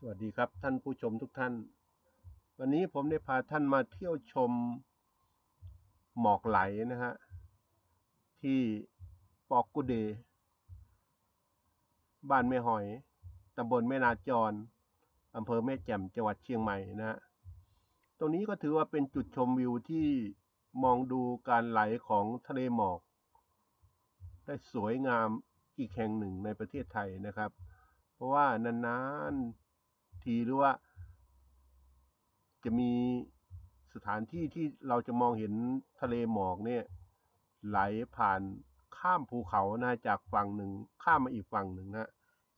สวัสดีครับท่านผู้ชมทุกท่าน วันนี้ผมได้พาท่านมาเที่ยวชมหมอกไหลนะฮะ ที่ปอกกุเด บ้านแม่หอยตำบลแม่นาจรอำเภอแม่แจ่มจังหวัดเชียงใหม่นะฮะ ตรงนี้ก็ถือว่าเป็นจุดชมวิวที่มองดูการไหลของทะเลหมอก ได้สวยงามอีกแห่งหนึ่งในประเทศไทยนะครับ เพราะว่านานๆีหรือว่า จะมีสถานที่ที่เราจะมองเห็นทะเลหมอกเนี่ย ไหลผ่านข้ามภูเขานะจากฝั่งหนึ่งข้ามมาอีกฝั่งหนึ่งนะ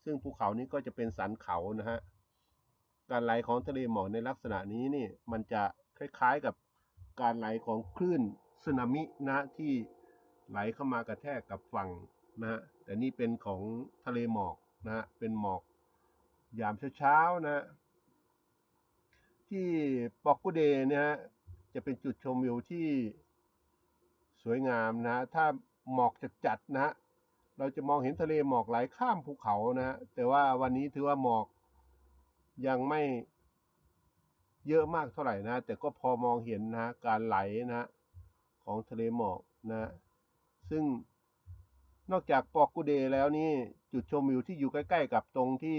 ซึ่งภูเขานี้ก็จะเป็นสันเขานะฮะการไหลของทะเลหมอกในลักษณะนี้นี่มันจะคล้ายๆกับการไหลของคลื่นสึนามินะที่ไหลเข้ามากระแทกกับฝั่งนะฮะแต่นี่เป็นของทะเลหมอกนะฮะเป็นหมอก ยามเช้าๆนะฮะที่ปอกกุเดนี่ยฮะจะเป็นจุดชมวิวที่สวยงามนะถ้าหมอกจะจัดๆนะ เราจะมองเห็นทะเลหมอกไหลข้ามภูเขานะ แต่ว่าวันนี้ถือว่าหมอกยังไม่เยอะมากเท่าไหร่นะ แต่ก็พอมองเห็นนะการไหลนะของทะเลหมอกนะ ซึ่งนอกจากปอกกุเดแล้วนี่จุดชมวิวที่อยู่ใกล้ ๆ กับตรงที่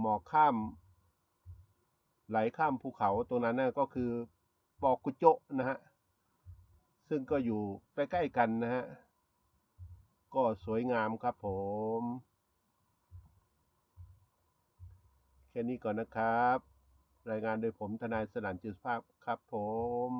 หมอกข้าม ไหลข้ามภูเขาตรงนั้นนะก็คือปอกุโจนะฮะ ซึ่งก็อยู่ใกล้ๆกันนะฮะ ก็สวยงามครับผม แค่นี้ก่อนนะครับ รายงานโดยผมทนายสนั่นจิตภาพครับผม